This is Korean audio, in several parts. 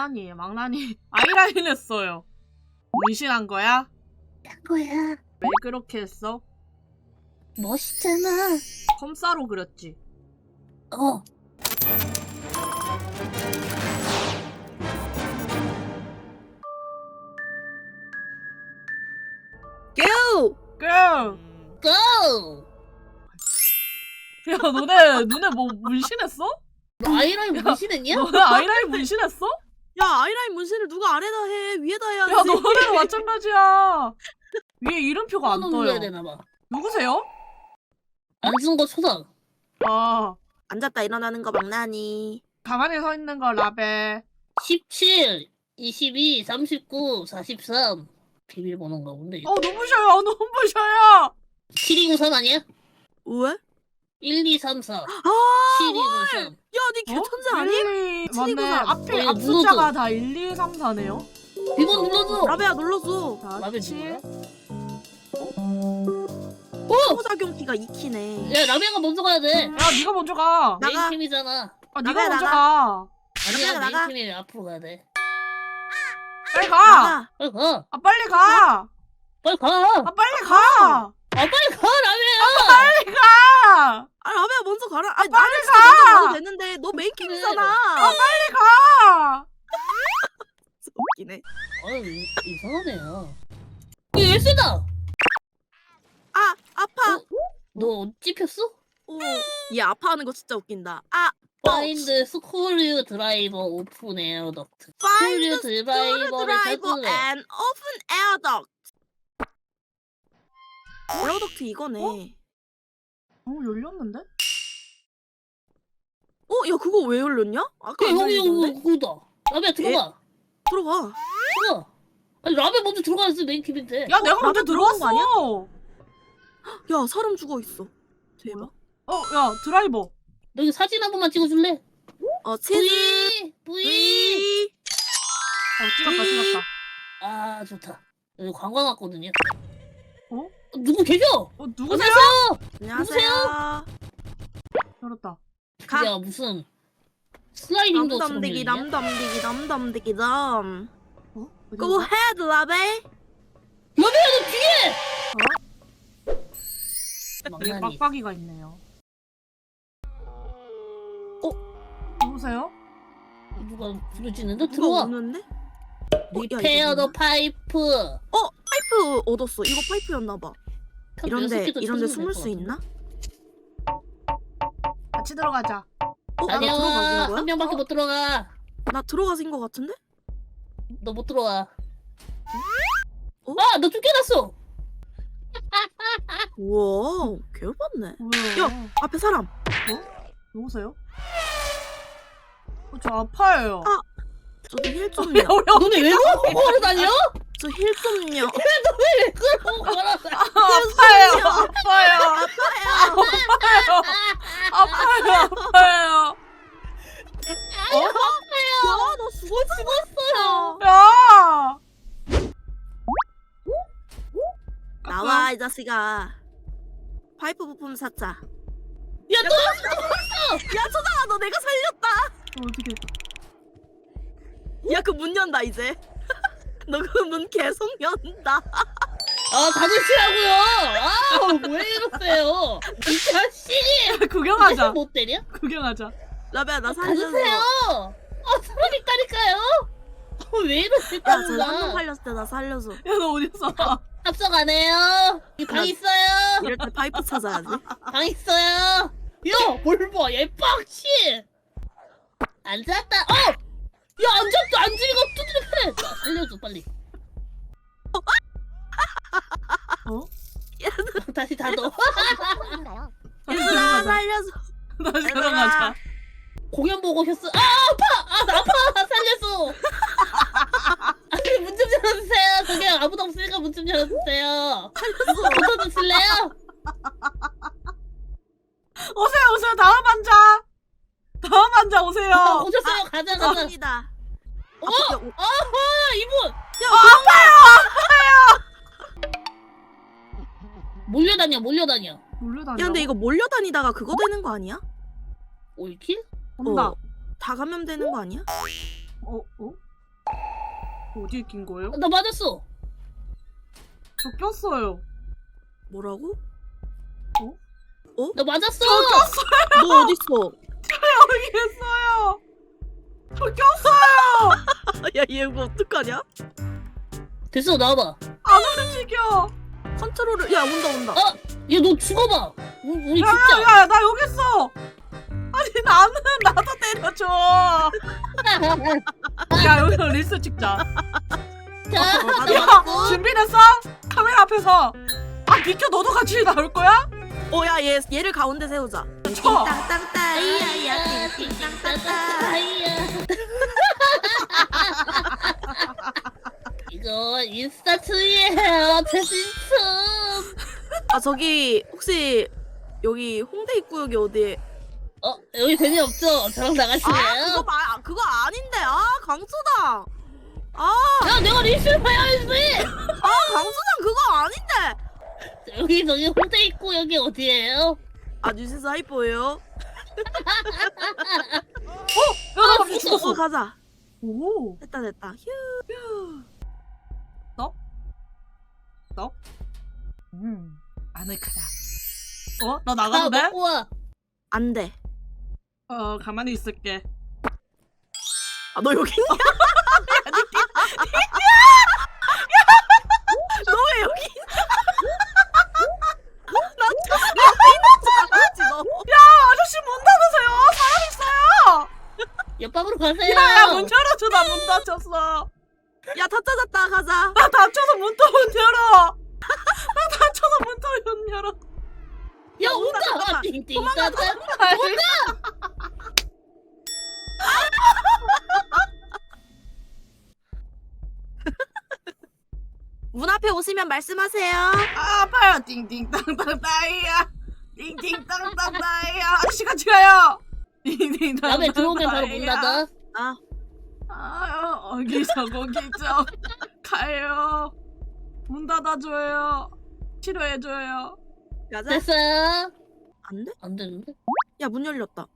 망나니 망나니 아이라인 했어요. 문신한 거야? 거야. 왜 그렇게 했어? 멋있잖아. 컴사로 그렸지. 어. 고! 그! 야 고! 너네 너네 뭐 문신했어? 너 아이라인 무신했냐? 너네 아이라인 문신했어? 야 아이라인 문신을 누가 아래다 해 위에다 해야지 야 너네도 마찬가지야. 위에 이름표가 안 눌러야 떠요. 되나 봐. 누구세요? 안쓴거 초당. 아 앉았다 일어나는 거 망나니 가만히 서 있는 거 라벨. 17, 22, 39, 43. 비밀번호인가 본데. 어 눈부셔요 눈부셔요. 7293 아니야? 왜? 1, 2, 3, 4. 아 7293. 야니 개천재 아니? 1, 2, 맞네. 729. 앞에 어, 앞 눌러줘. 숫자가 다 1, 2, 3, 4네요. 비번 눌러줘. 라베야 눌러줘 자, 라벨 7. 어? 소작용 키가 2키네 야, 라면가 먼저 가야 돼. 야 네가 먼저 가. 나가. 메인 팀이잖아. 아 나가, 네가 먼저 나가. 가. 아니야, 나가, 나가. 메인 팀이 앞으로 가야 돼. 빨리 가. 나가 빨리 가. 아 빨리 가. 빨리 가. 아 빨리 가. 아, 빨리 가, 라면야. 빨리 가. 아 라베야 먼저 가라 아니 빨리 나는 진짜! 먼저 가도 되는데 너 메인 캠이잖아 아 빨리 가. 웃기네 아, 이- 이상하네요. 얘 쓰다. 아 아파 어? 너 찝혔어? 오 얘 아파하는 거 진짜 웃긴다 아 파인드 스크류 드라이버 오픈 에어 덕트. Find 스크류 드라이버 and open air duct 에어 덕트 이거네 어 열렸는데? 어? 야 그거 왜 열렸냐? 아까 그안 여기 열리던데? 여기 그거다. 라면 들어가. 들어가 들어가. 아니 라면 먼저 들어가야지 메인 팀인데. 야 내가 어, 먼저 나도 들어간 거 아니야? 들어왔어. 야 사람 죽어 있어 대박 어 야 드라이버. 너 여기 사진 한 번만 찍어줄래? 어 치즈 V V. V 어 찍었다 찍었다. 아 좋다. 여기 관광 왔거든요. 어? 누구 계셔? 어 누구세요? 안녕하세요. 열었다. 가. 야 무슨 슬라이딩도 남담디기 처음 남담디기 남담디기 담 어? 어디 Go ahead 라베 라면 너 뒤에. 여기 망나니. 빡빡이가 있네요. 어? 누구세요? 누가 부르짖는데 누가 들어와. 오는데? 리페어 더 파이프. 파이프 얻었어 이거 파이프였나 봐 이런데 이런데 숨을 수 있나? 같이 들어가자. 어? 나 아니야 들어가는 한 거야? 명밖에 어? 못 들어가. 나 들어가신 거 같은데? 너 못 들어가. 어? 아 너 쫓겨났어. 우와 개열받네 뭐야? 앞에 사람 누구세요? 어, 저 아파요. 아, 저도 힐 좀요 너네 왜 그러고 걸어 다녀? 저 힐 좀요 왜 그러고 걸어 다녀? 아파요. 아파요. 아파요 아파요. 아파요. 야너 죽어 죽었어요 야. 나와 이 자식아 파이프 부품 사자 야 너! 야 초장아 너 내가 살렸다 어, 어떻게? 야 그 문 연다 이제 너 그 문 계속 연다 아 닫으시라고요. 아 왜 이러세요? 이 자식이. 구경하자. 못 때려? 구경하자. 라베야 나 살려줘 닫으세요. 아 사람 있다니까요. 아, 왜 이러세요? 야저 한명 살렸을 때 나 살려줘 야 너 어디 있어? 합석 안 해요. 이방 있어요. 이럴 때 파이프 찾아야지 방 있어요. 야 뭘 봐? 얘 빡치. 앉았다. 어. 야 앉았다. 앉으니까 두드려 패. 자, 살려줘 빨리. 어? 다시 닫어. 얘들아 살려줘 다시. 들어가자. 공연 보고 오셨어. 아 아파. 아나 아파. 살려줘. 아니 문좀 열어주세요. 저기 아무도 없으니까 문 좀 열어주세요. 걷어주실래요? 오세요 오세요 다음 환자. 다음 환자 아, 오세요. 오셨어요. 가자 가자. 갑니다 어? 아, 야, 아하 이분. 몰려다녀 몰려다녀. 몰려다녀. 야 근데 이거 몰려다니다가 그거 되는 거 아니야? 올킬? 온다. 어, 다 감염되는 거 아니야? 어? 어? 어디에 낀 거예요? 나 맞았어. 저 꼈어요. 뭐라고? 나 맞았어. 저 꼈어요. 너 어딨어? 여기 있어요. 저 꼈어요. 야, 얘 이거 어떡하냐? 됐어 나와봐. 안 움직여. 컨트롤을, 야, 온다, 온다. 어? 얘 너 죽어봐. 우리, 우리 진짜. 야야야 나 여기 있어. 아니 나는 나도 때려줘. 야 여기서 릴스 찍자. 자, 어, 야. 준비됐어? 카메라 앞에서. 아 비켜 너도 같이 나올 거야? 어, 야, 얘, 얘를 가운데 세우자. 쳐. 땅땅땅. 아이야, 띵띵땅땅아이야. 이거 인스타트예요, 대신춤. 아, 저기, 혹시, 여기 홍대 입구역이 어디에? 어, 여기 재미 없죠? 저랑 아, 나가실래요? 그거 말, 아, 그거 아닌데. 아, 강수당. 아, 야, 내가 리스를 봐야지. 아, 강수당 그거 아닌데. 여기 저기 홍대 있고 여기 어디예요? 아, 뉴시스 하이퍼예요? 야나 아, 죽었어. 어, 죽었어. 가자. 오. 됐다, 됐다. 휴. 음. 아늑하다. 어? 나 아, 나가도 돼? 먹고 와. 안 돼. 어 가만히 있을게. 아, 너 여기 있냐? 너 오시면 말씀하세요. 아, 아파요. 띵띵땅땅 따이야. 띵띵땅땅 따이야. 아저씨 같이 가요. 띵띵땅땅 다음에 들어오면 바로 문 닫아. 아, 아유, 어기서 거기죠. 가요. 문 닫아줘요. 치료해줘요. 가자. 됐어요. 안 돼? 안 되는데? 야, 문 열렸다.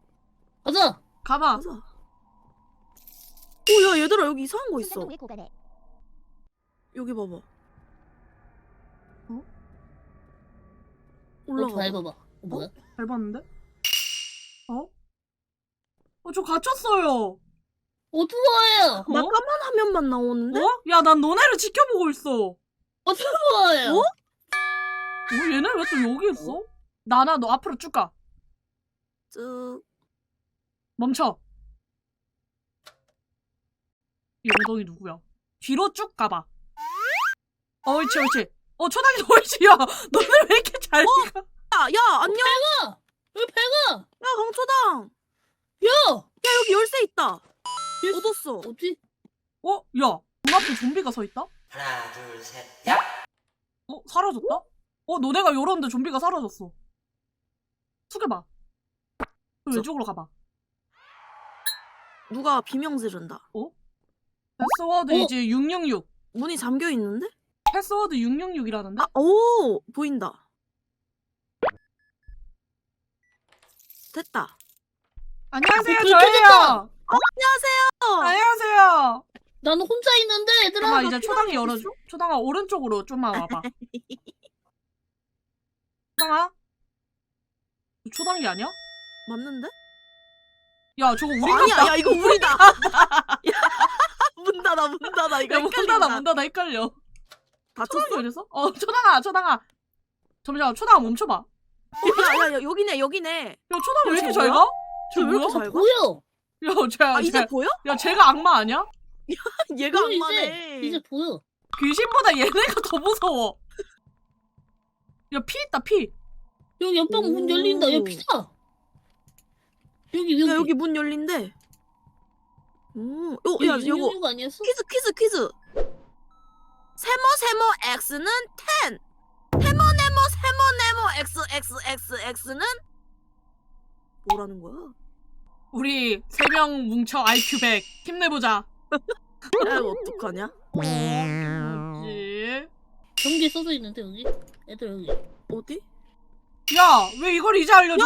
가자. 가봐. 가자. 오, 야, 얘들아, 여기 이상한 거 있어. 여기 봐봐. 어? 올라가. 잘 봐봐. 어, 뭐야? 잘 봤는데? 어? 어, 저 갇혔어요. 어두워요. 나 어? 까만 화면만 나오는데? 어? 야, 난 너네를 지켜보고 있어. 어두워요. 어? 어, 얘네 왜 또 여기 있어? 나나 너 앞으로 쭉 가. 쭉. 멈춰. 이 엉덩이 누구야? 뒤로 쭉 가봐. 어, 옳지, 옳지. 어, 초당이 옳지. 야, 너네 왜 이렇게 잘 가? 야, 야, 안녕. 배가. 여기 배가. 야, 강초당. 야. 야, 여기 열쇠 있다. 얻었어. 어디? 어? 야, 문 앞에 좀비가 서 있다? 하나, 둘, 셋, 야! 어? 사라졌다? 어, 너네가 열었는데 좀비가 사라졌어. 숙여봐. 그 왼쪽으로 가봐. 누가 비명 지른다. 패스워드 어? 이제 666. 문이 잠겨 있는데? 패스워드 666이라는데? 아, 오, 보인다. 됐다. 안녕하세요, 아, 불 저예요. 켜졌다. 안녕하세요. 안녕하세요. 나는 혼자 있는데 얘들아. 잠깐만 이제 나 초당이 열어줘. 초당아 오른쪽으로 좀만 와봐. 초당아? 초당이 아니야? 맞는데? 야 저거 우리 아니야, 같다. 야, 이거 우리다. 야, 문 닫아, 문 닫아. 이거 야, 문 헷갈린다. 닫아 문 닫아 헷갈려. 다쳤어? 어딨어? 어 초당아 초당아. 잠시만 초당아 멈춰봐. 야, 야, 야, 여기네, 여기네. 야 초당 왜 이렇게 쟤잘 뭐야? 가? 쟤 쟤왜 이렇게 뭐야? 잘 가? 보여. 야 쟤, 아, 이제 쟤, 보여? 야 쟤가 악마 아니야? 얘가 보여, 악마네. 이제 이제 보여. 귀신보다 얘네가 더 무서워. 야 피 있다 피. 여기 옆방 문 열린다. 여기 오. 피다. 여기 여기. 야, 여기 문 열린대. 오, 어, 야. 이거 아니었어? 퀴즈, 퀴즈, 퀴즈. 세모 세모 X는 10. 세모 네모 세모 네모 X X X X는 뭐라는 거야? 우리 세 명 뭉쳐 IQ 100 힘내보자. 야 어떡하냐? 그치? 경기 써져 있는데 여기? 애들 여기. 어디? 야, 왜 이걸 이제 알려줘?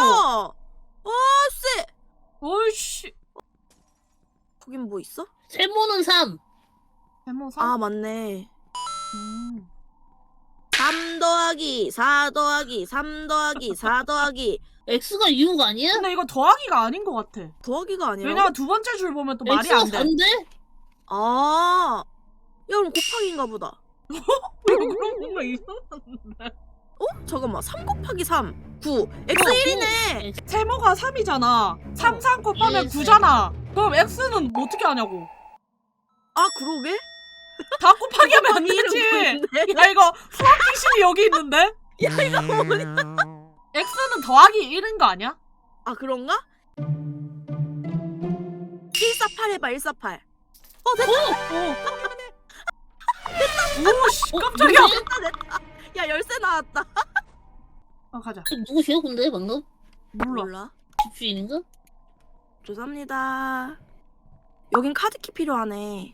아씨 어, 씨, 거긴 뭐 있어? 세모는 3. 세모 3? 아 맞네. 3 더하기 4 더하기 3 더하기 4 더하기 X가 6 아니야? 근데 이거 더하기가 아닌 것 같아. 더하기가 아니라 왜냐면 두 번째 줄 보면 또 말이 안 돼. 4인데? 아 야, 그럼 곱하기인가 보다 이거 그런 뭔가 이상한데. 어? 잠깐만 3 곱하기 3 9 X 1이네 세모가 3이잖아. 3, 3 곱하면 9잖아. 그럼 X는 어떻게 하냐고. 아 그러게? 다 곱하기 하면 안 되지. 야 이거 수학기신이 여기 있는데? 야 이거 음. 뭐니? x는 더하기 1인 거 아니야? 아 그런가? 148 해봐 148. 어 됐다. 오! 오! 씨 깜짝이야! 됐다 됐다. 야 열쇠 나왔다. 어 가자. 누구세요 근데 방금? 몰라. 집주인인가? 죄송합니다. 여긴 카드키 필요하네.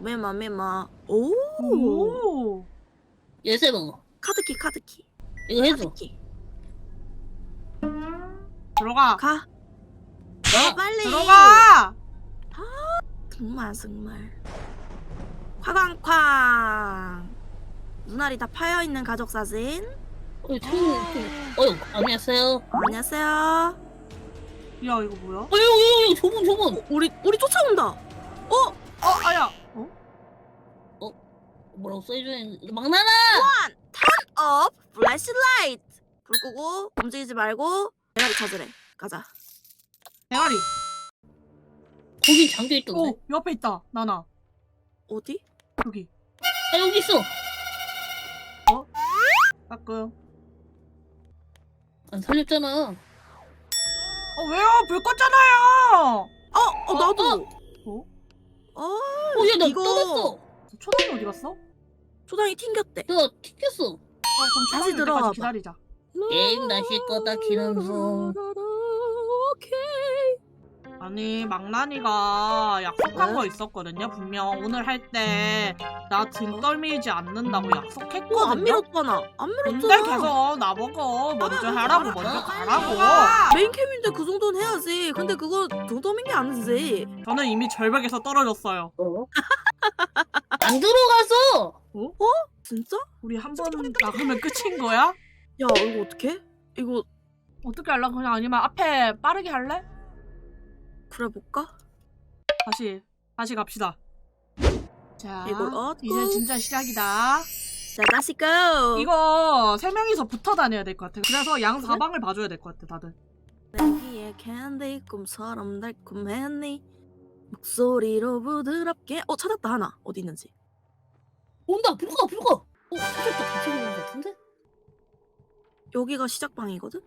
메마, 메마. 오! 오 열쇠 먹어. 카드키, 카드키. 이거 해줘. 카드키. 들어가 가. 아, 빨리. 들어가 정말, 정말. 쾅쾅쾅. 눈알이 다 파여있는 가족 사진. 어, 총, 어휴, 안녕하세요. 안녕하세요. 야 이거 뭐야 어, 여기, 여기, 저분, 저분. 우리, 우리 쫓아온다. 어? 어 아야 어? 뭐라고 써있는, 막나라! 원! 턴 업! 플래시라이트! 불 끄고, 움직이지 말고, 대가리 찾으래. 가자. 대가리 거기 잠겨있던데. 오 옆에 있다 나나 어디? 여기 아, 여기 있어. 가끔 안 살렸잖아. 어 왜요 불 껐잖아요 어, 어, 나도. 어? 어, 어, 야, 나 이거- 떠났어. 초당이 어디 갔어? 어 초당이 튕겼대. 나 튀겼어. 그럼 다시 초당이 들어와 봐. 때까지 기다리자 게임 다시 껐다 키는 중. 아니 망나니가 약속한 왜? 거 있었거든요 분명 오늘 할 때 나 등 떨미지 않는다고 어, 안 약속했거든요 밀었잖아. 안 근데 밀었잖아. 계속 나보고 먼저 알아, 하라고 알아, 먼저 알아. 가라고 메인 캠인데 그 정도는 해야지. 근데 그거 정도면 게 아니지. 저는 이미 절벽에서 떨어졌어요 어? 안 들어가서! 진짜? 우리 한 번 나가면 끝인 거야? 야, 이거 어떡해? 이거 어떻게 할라 그냥 아니면 앞에 빠르게 할래? 그래 볼까? 다시 다시 갑시다 자 이걸 얻고 이제 진짜 시작이다 자, 다시 go. 이거 세 명이서 붙어 다녀야 될 것 같아 그래서 양 사방을 봐줘야 될 것 같아 다들 내기의 캔디 꿈처럼 달콤했니 목소리로 부드럽게 어 찾았다 하나 어디 있는지 온다! 불가, 불가! 어, 찾았다. 같이 보는 것 같은데? 여기가 시작방이거든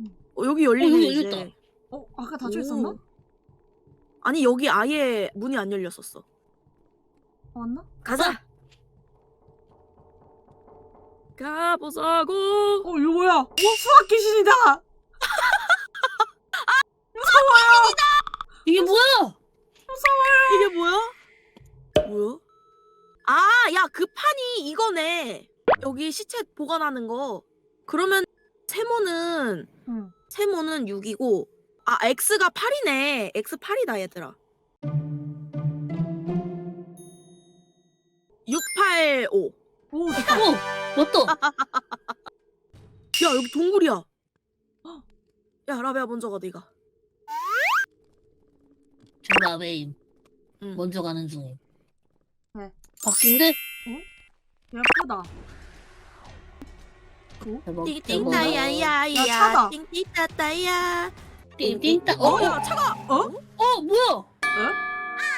음. 어 여기 열리네 여기 이제 열렸다. 어? 아까 닫혀 있었나? 오. 아니 여기 아예 문이 안 열렸었어 왔나? 가자 가보자고 어 이거 뭐야 오 수학 귀신이다 이게 뭐야? 이게 뭐야? 뭐야? 아, 야, 그 판이 이거네. 여기 시체 보관하는 거. 그러면 세모는 응. 세모는 6이고 아, X가 8이네. X 8이다, 얘들아. 685. 오 됐다 어, 맞다. 야, 여기 동굴이야. 야, 라베야 먼저 가, 네가. 정답에 응. 먼저 가는 중임. 네. 바뀐데? 예쁘다 대박. 띵띵따야야야. 야, 차다. 띵띵따따야. 띵띵따. 어, 어, 야, 차가. 어? 어, 뭐야?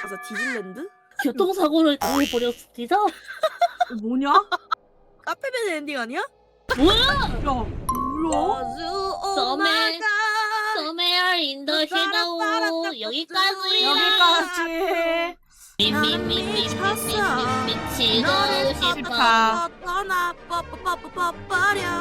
가서 디즈랜드? 교통사고를 당해버렸습니다. 어, 뭐냐? 카페베네 엔딩 아니야? 뭐야? 야 뭐야? 썸에 Somewhere in the shadow. 여기까지. 여기까지 미미미미 미치고 싶어 떠나 빠- 빠- 빠- 빠- 버려